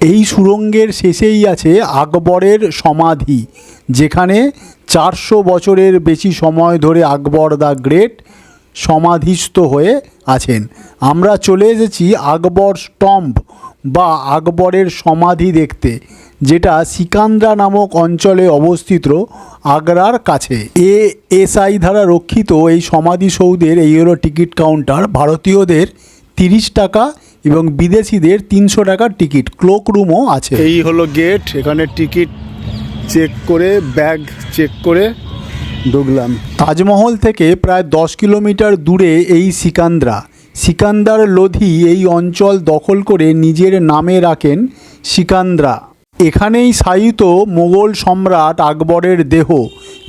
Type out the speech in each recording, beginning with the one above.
এই সুড়ঙ্গের শেষেই আছে আকবরের সমাধি, যেখানে চারশো বছরের বেশি সময় ধরে আকবর দ্য গ্রেট সমাধিস্থ হয়ে আছেন। আমরা চলে এসেছি আকবর স্টম্প বা আকবরের সমাধি দেখতে, যেটা সিকান্দ্রা নামক অঞ্চলে অবস্থিত আগ্রার কাছে। এ এসআই দ্বারা রক্ষিত এই সমাধিসৌধের এই হলো টিকিট কাউন্টার। ভারতীয়দের তিরিশ টাকা এবং বিদেশিদের তিনশো টাকার টিকিট ক্লোক রুমও আছে। এই হলো গেট এখানে টিকিট চেক করে ব্যাগ চেক করে ঢুকলাম। তাজমহল থেকে প্রায় দশ কিলোমিটার দূরে এই সিকান্দ্রা। সিকান্দার লোধি এই অঞ্চল দখল করে নিজের নামে রাখেন সিকান্দ্রা। এখানেই শায়িত মোগল সম্রাট আকবরের দেহ।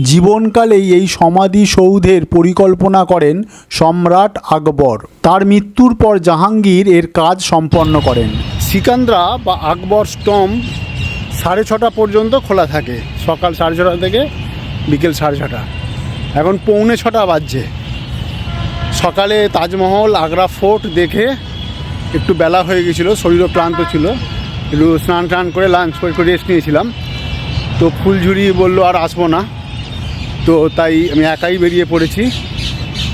জীবনকালেই এই সমাধিসৌধের পরিকল্পনা করেন সম্রাট আকবর। তার মৃত্যুর পর জাহাঙ্গীর এর কাজ সম্পন্ন করেন। সিকান্দ্রা বা আকবর স্টম্প সাড়ে ছটা পর্যন্ত খোলা থাকে। সকাল সাড়ে ছটা থেকে বিকেল সাড়ে ছটা। এখন পৌনে ছটা বাজছে। সকালে তাজমহল, আগ্রা ফোর্ট দেখে একটু বেলা হয়ে গেছিল, শরীরও ক্লান্ত ছিল। একটু স্নান টান করে লাঞ্চ করে রেস্ট নিয়েছিলাম। তো ফুলঝুরি বলল, আর আসব না। তো তাই আমি একাই বেরিয়ে পড়েছি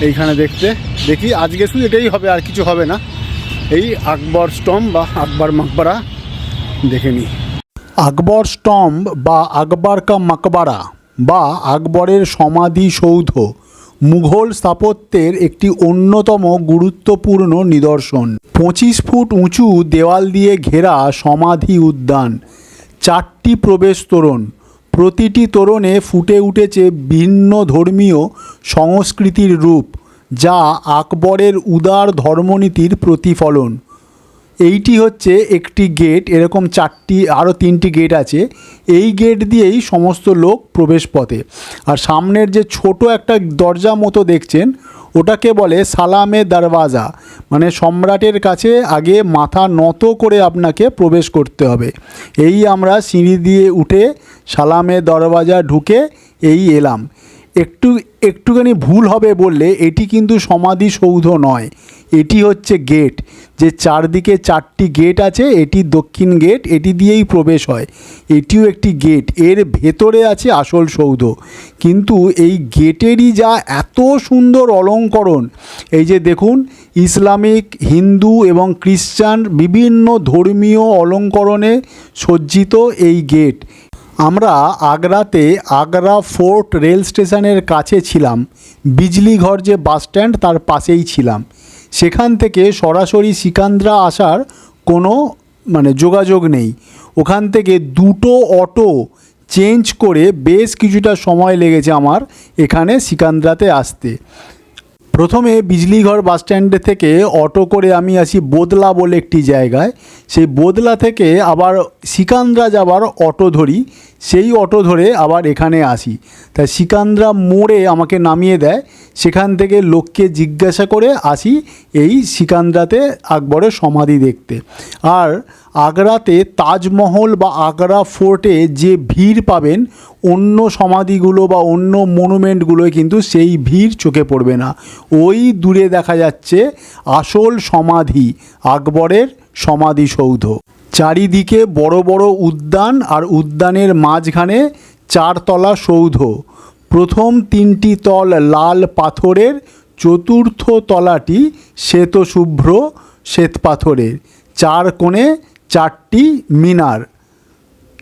এইখানে দেখতে। দেখি আজকে শুধু এটাই হবে, আর কিছু হবে না। এই আকবর স্টম্প বা আকবর মকবরা দেখে নিই। আকবর স্টম্প বা আকবর কা মকবরা বা আকবরের সমাধিসৌধ মুঘল স্থাপত্যের একটি অন্যতম গুরুত্বপূর্ণ নিদর্শন। পঁচিশ ফুট উঁচু দেওয়াল দিয়ে ঘেরা সমাধি উদ্যান, চারটি প্রবেশ তোরণ প্রতিটি তোরণে ফুটে উঠেছে ভিন্ন ধর্মীয় সংস্কৃতির রূপ, যা আকবরের উদার ধর্মনীতির প্রতিফলন। এইটি হচ্ছে একটি গেট, এরকম চারটি, আরও তিনটি গেট আছে। এই গেট দিয়েই সমস্ত লোক প্রবেশ পথে। আর সামনের যে ছোট একটা দরজা মতো দেখছেন, ওটাকে বলে সালামে দরওয়াজা। মানে সম্রাটের কাছে আগে মাথা নত করে আপনাকে প্রবেশ করতে হবে। এই আমরা সিঁড়ি দিয়ে উঠে সালামে দরওয়াজা ঢুকে এই এলাম। একটু, একটুখানি ভুল হবে বললে এটি কিন্তু সমাধিসৌধ নয়। এটি হচ্ছে গেট। যে চারদিকে চারটি গেট আছে, এটি দক্ষিণ গেট, এটি দিয়েই প্রবেশ হয়। এটিও একটি গেট। এর ভেতরে আছে আসল সৌধ। কিন্তু এই গেটেরই যা এত সুন্দর অলঙ্করণ, এই যে দেখুন, ইসলামিক, হিন্দু এবং খ্রিস্টান বিভিন্ন ধর্মীয় অলঙ্করণে সজ্জিত এই গেট। আমরা আগ্রাতে আগ্রা ফোর্ট রেল স্টেশনের কাছে ছিলাম। বিজলিঘর যে বাস স্ট্যান্ড তার পাশেই ছিলাম। সেখান থেকে সরাসরি সিকান্দ্রা আসার কোনো মানে যোগাযোগ নেই। ওখান থেকে দুটো অটো চেঞ্জ করে বেশ কিছুটা সময় লেগেছে আমার এখানে সিকান্দ্রাতে আসতে। প্রথমে বিজলিঘর বাস স্ট্যান্ডে থেকে অটো করে আমি আসি বোদলা বলে একটি জায়গায়। সেই বোদলা থেকে আবার সিকান্দ্রা যাবার অটো ধরি, সেই অটো ধরে আবার এখানে আসি। তাই সিকান্দ্রা মোড়ে আমাকে নামিয়ে দেয়, সেখান থেকে লোককে জিজ্ঞাসা করে আসি এই সিকান্দ্রাতে আকবরের সমাধি দেখতে। আর আগ্রাতে তাজমহল বা আগ্রা ফোর্টে যে ভিড় পাবেন, অন্য সমাধিগুলো বা অন্য মনুমেন্টগুলোয় কিন্তু সেই ভিড় চোখে পড়বে না। ওই দূরে দেখা যাচ্ছে আসল সমাধি, আকবরের সমাধিসৌধ। চারিদিকে বড় বড় উদ্যান আর উদ্যানের মাঝখানে চারতলা সৌধ। প্রথম তিনটি তল লাল পাথরের, চতুর্থ তলাটি শ্বেতশুভ্র শ্বেত পাথরের চার কোণে চারটি মিনার।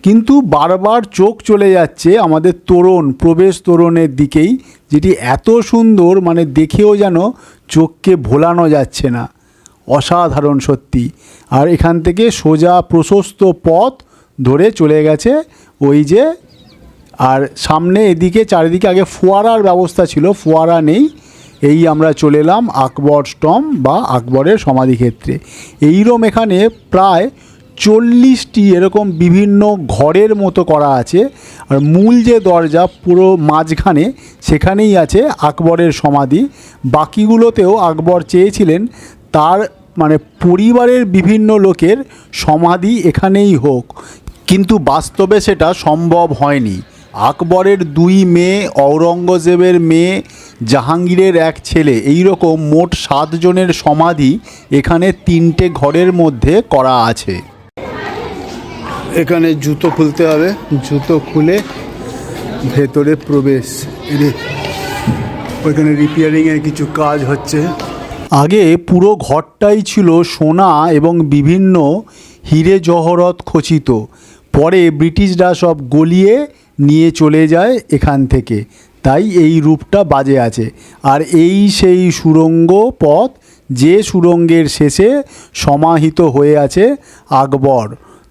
কিন্তু বারবার চোখ চলে যাচ্ছে আমাদের তোরণ, প্রবেশ তোরণের দিকেই, যেটি এত সুন্দর মানে দেখেও যেন চোখকে ভোলানো যাচ্ছে না। অসাধারণ সত্যি। আর এখান থেকে সোজা প্রশস্ত পথ ধরে চলে গেছে ওই যে, আর সামনে এদিকে চারিদিকে আগে ফোয়ারার ব্যবস্থা ছিল, ফোয়ারা নেই। এই আমরা চলে এলাম আকবর স্টম বা আকবরের সমাধিক্ষেত্রে। এইরম এখানে প্রায় চল্লিশটি এরকম বিভিন্ন ঘরের মতো করা আছে। আর মূল যে দরজা পুরো মাঝখানে সেখানেই আছে আকবরের সমাধি। বাকিগুলোতেও আকবর চেয়েছিলেন তার মানে পরিবারের বিভিন্ন লোকের সমাধি এখানেই হোক। কিন্তু বাস্তবে সেটা সম্ভব হয়নি। আকবরের দুই মেয়ে, ঔরঙ্গজেবের মেয়ে, জাহাঙ্গীরের এক ছেলে এই রকম মোট সাতজনের সমাধি এখানে তিনটে ঘরের মধ্যে করা আছে। এখানে জুতো খুলতে হবে। জুতো খুলে ভেতরে প্রবেশ। ওইখানে রিপেয়ারিংয়ের কিছু কাজ হচ্ছে। আগে পুরো ঘরটাই ছিল সোনা এবং বিভিন্ন হিরে জহরত খচিত। পরে ব্রিটিশরা সব গলিয়ে নিয়ে চলে যায় এখান থেকে। তাই এই রূপটা বাজে আছে। আর এই সেই সুড়ঙ্গ পথ যে সুরঙ্গের শেষে সমাহিত হয়ে আছে আকবর।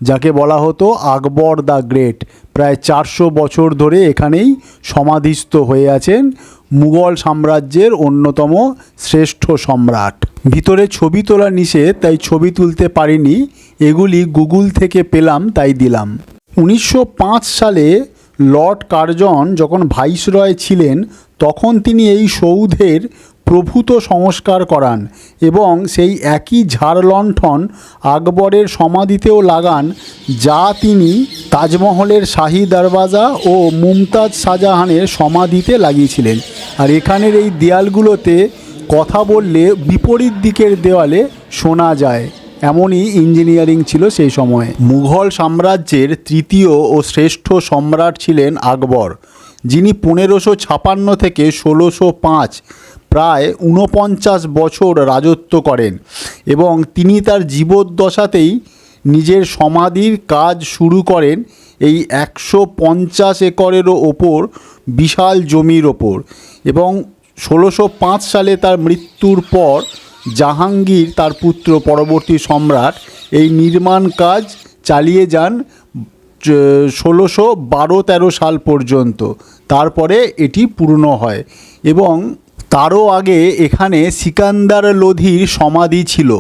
যাকে বলা হতো আকবর দ্য গ্রেট। প্রায় চারশো বছর ধরে এখানেই সমাধিস্থ হয়ে আছেন মুঘল সাম্রাজ্যের অন্যতম শ্রেষ্ঠ সম্রাট। ভিতরে ছবি তোলা নিষেধ, তাই ছবি তুলতে পারিনি। এগুলি গুগল থেকে পেলাম, তাই দিলাম। উনিশশো পাঁচ সালে লর্ড কার্জন যখন ভাইসরয় ছিলেন, তখন তিনি এই সৌধের প্রভূত সংস্কার করান এবং সেই একই ঝাড় লণ্ঠন আকবরের সমাধিতেও লাগান, যা তিনি তাজমহলের শাহি দরওয়াজা ও মুমতাজ শাহজাহানের সমাধিতে লাগিয়েছিলেন। আর এখানের এই দেয়ালগুলোতে কথা বললে বিপরীত দিকের দেওয়ালে শোনা যায়। এমনই ইঞ্জিনিয়ারিং ছিল সেই সময়ে। মুঘল সাম্রাজ্যের তৃতীয় ও শ্রেষ্ঠ সম্রাট ছিলেন আকবর, যিনি পনেরোশো ছাপান্ন থেকে ষোলোশো পাঁচ প্রায় ঊনপঞ্চাশ বছর রাজত্ব করেন এবং তিনি তার জীবদ্দশাতেই নিজের সমাধির কাজ শুরু করেন এই একশো পঞ্চাশ একরেরও ওপর বিশাল জমির ওপর এবং ষোলোশো পাঁচ সালে তার মৃত্যুর পর জাহাঙ্গীর তার পুত্র পরবর্তী সম্রাট এই নির্মাণ কাজ চালিয়ে যান ষোলোশো বারো তেরো সাল পর্যন্ত। তারপরে এটি পূর্ণ হয় এবং তারও আগে এখানে সিকান্দার লোধির সমাধি ছিল।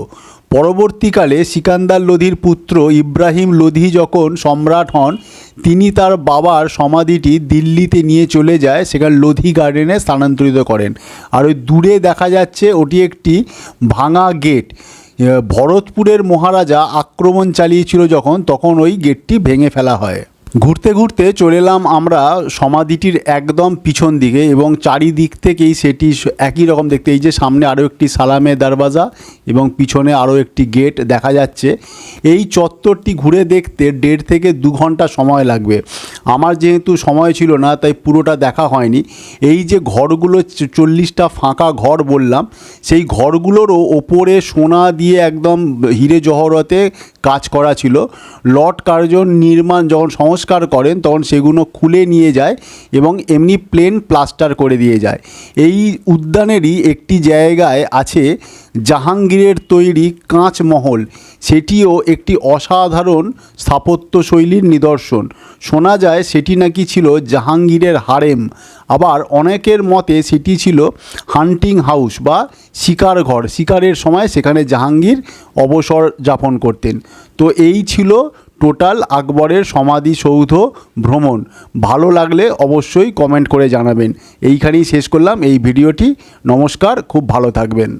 পরবর্তীকালে সিকান্দার লোধির পুত্র ইব্রাহিম লোধি যখন সম্রাট হন, তিনি তার বাবার সমাধিটি দিল্লিতে নিয়ে চলে যায়, সেখানে লোধি গার্ডেনে স্থানান্তরিত করেন। আর ওই দূরে দেখা যাচ্ছে ওটি একটি ভাঙা গেট। ভরতপুরের মহারাজা আক্রমণ চালিয়েছিল যখন, তখন ওই গেটটি ভেঙে ফেলা হয়। ঘুরতে ঘুরতে চলে এলাম আমরা সমাধিটির একদম পিছন দিকে এবং চারিদিক থেকেই সেটি একই রকম দেখতে। এই যে সামনে আরও একটি সালামে দরওয়াজা এবং পিছনে আরও একটি গেট দেখা যাচ্ছে। এই চত্বরটি ঘুরে দেখতে দেড় থেকে দু ঘণ্টা সময় লাগবে। আমার যেহেতু সময় ছিল না, তাই পুরোটা দেখা হয়নি। এই যে ঘরগুলো চল্লিশটা ফাঁকা ঘর বললাম, সেই ঘরগুলোরও ওপরে সোনা দিয়ে একদম হিরে জহরতে কাজ করা ছিল। লট কার্জন নির্মাণ যখন সংস্কার করেন, তখন সেগুলো খুলে নিয়ে যায় এবং এমনি প্লেন প্লাস্টার করে দিয়ে যায়। এই উদ্যানেরই একটি জায়গায় আছে জাহাঙ্গীরের তৈরি কাঁচ মহল, সেটিও একটি অসাধারণ স্থাপত্যশৈলীর নিদর্শন। শোনা যায় সেটি নাকি ছিল জাহাঙ্গীরের হারেম, আবার অনেকের মতে সেটি ছিল হান্টিং হাউস বা শিকার ঘর। শিকারের সময় সেখানে জাহাঙ্গীর অবসর যাপন করতেন। তো এই ছিল টোটাল আকবরের সমাধিসৌধ ভ্রমণ। ভালো লাগলে অবশ্যই কমেন্ট করে জানাবেন। এইখানেই শেষ করলাম। এই ভিডিওটি নমস্কার, খুব ভালো থাকবেন।